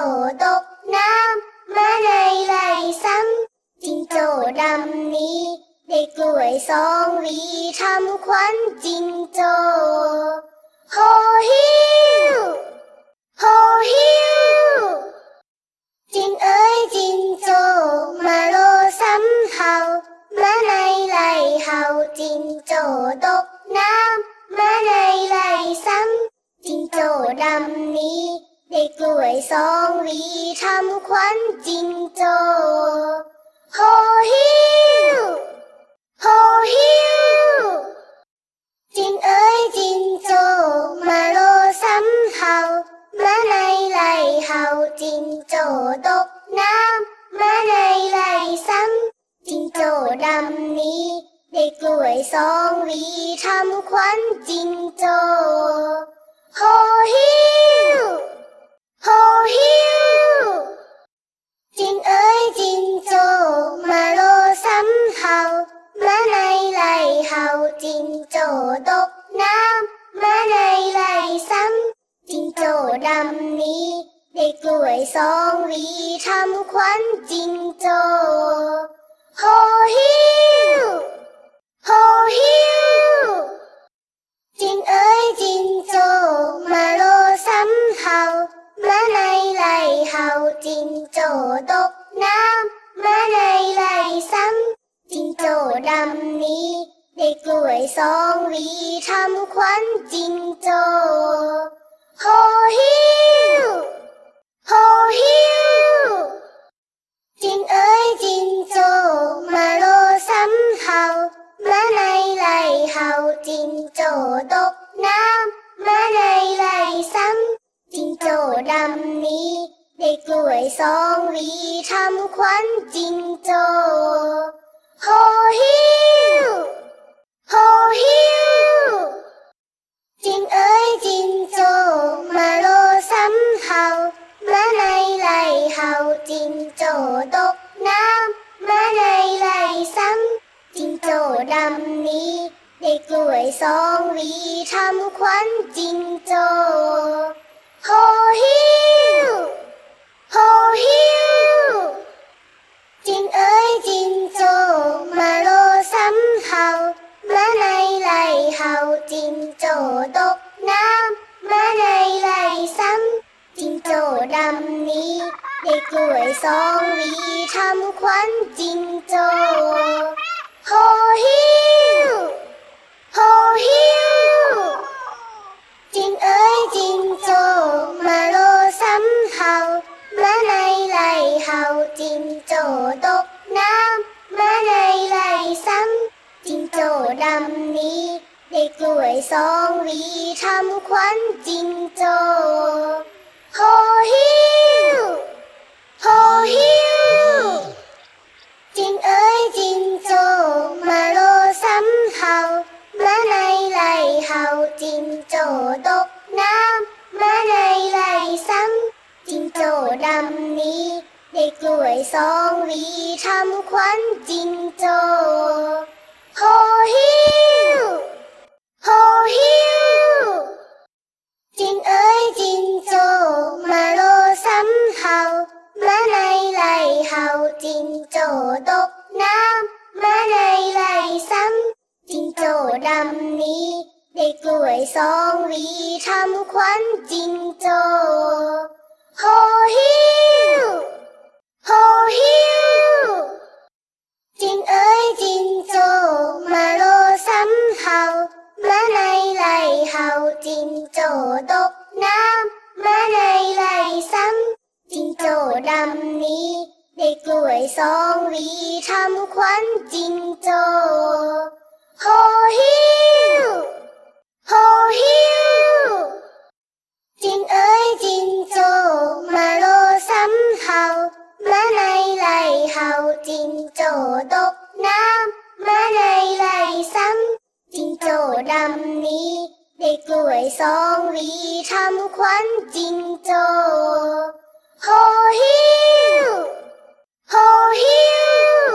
โจตกน้ำมาในไหลซ้ำจิงโจ้ดำนี้ได้กล้วยสองวีทำขวัญจิงโจ้โฮฮิวโฮฮิวจิงเอ้ยจิงโจ้มาโลซ้ำเห่ามาในไหลเห่าจิงโจ้ตกน้ำมาในไหลซ้ำจิงโจ้ดำนี้ กล้วยสองวีทำขวัญจิงโจ้โฮฮิวโฮฮิวจิงเอ้ยจิงโจ้มาโลซ้ำเห่ามาในไหลเห่าจิงโจ้ตกน้ำมาในไหลซ้ำจิงโจ้ดำนี้ได้กล้วยสองวีทำขวัญจิงโจ้โฮฮิว โฮฮิวจิงเอ้ยจิงโจมาโลซ้ำเห่ามาในไหลเห่าจิงโจตกน้ำมาในไหลซ้ำจิงโจดำนี้ ได้กล้วยสองวีทำขวัญจิงโจโฮฮิวโฮฮิว ดำนี้ ได้กล้วยสองวีทำขวัญจิงโจ้โฮฮิวโฮฮิวจิงเอ้ยจิงโจ้มาโลซ้ำเห่ามาในไหลเห่าจิงโจ้ตกน้ำมาในไหลซ้ำจิงโจ้ดำนี้ได้กล้วยสองวีทำขวัญจิงโจ้ โฮฮิวโฮฮิวจิงเอ้ยจิงโจมาโลซ้ำเห่ามาในไหลเห่าจิงโจตกน้ำมาในไหลซ้ำจิงโจดำนี้ได้กล้วยสองวีทำขวัญจิงโจ้โฮฮิว กล้วยสองวีทำขวัญจิงโจ้โฮฮิวโฮฮิวจิงเอ้ยจิงโจ้มาโลซ้ำเห่ามาในไหลเห่าจิงโจ้ตกน้ำมาในไหลซ้ำจิงโจ้ดำนี้ได้กล้วยสองวีทำขวัญจิงโจ้โฮฮิ ดำนี้ได้กล้วยสองวีทำขวัญจิงโจ้โฮฮิวโฮฮิวจิงเอ้ยจิงโจ้มาโลซ้ำเห่ามาในไหลเห่าจิงโจ้ตกน้ำมาในไหลซ้ำจิงโจ้ดำนี้ได้กล้วยสองวีทำขวัญจิงโจ้ โฮฮิวโฮฮิวจิงเอ้ยจิงโจมาโลซ้ำเห่ามาในไหลเห่าจิงโจตกน้ำมาในไหลซ้ำจิงโจดำนี้ได้กล้วยสองวีทำขวัญจิงโจโฮฮิวโฮฮิว ดำนี้ ได้กล้วยสองวีทำควันจิงโจโฮฮิวโฮฮิว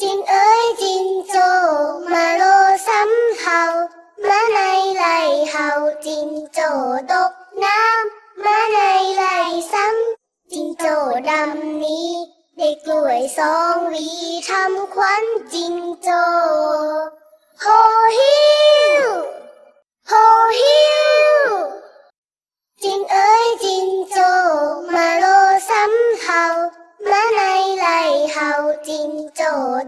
จิงเอ๋ยจิงโจมาโลซ้ำเฮามาในไหลเฮาจิงโจตกน้ำมาในไหลซ้ำจิงโจดำนี้ ได้กล้วยสองวีทำควันจิงโจ โฮฮิวโฮฮิวจิงเอ้ยจิงโจมาโลสำเฮามาในไหลเฮาจิงโจ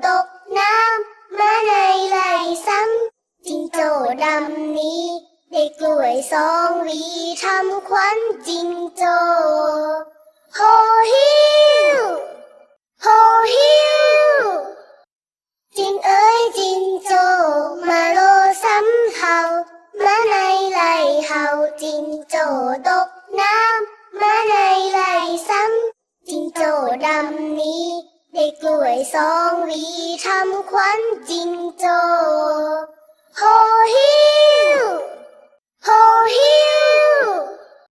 ตกน้ำมาในไหลซ้ำจิงโจดำนี้ได้กล้วยสองวีทำควันจิงโจ โจตกน้ำมาในไหลซ้ำจิงโจดำนี้ ได้กล้วยสองวีทำควันจิงโจโหฮิ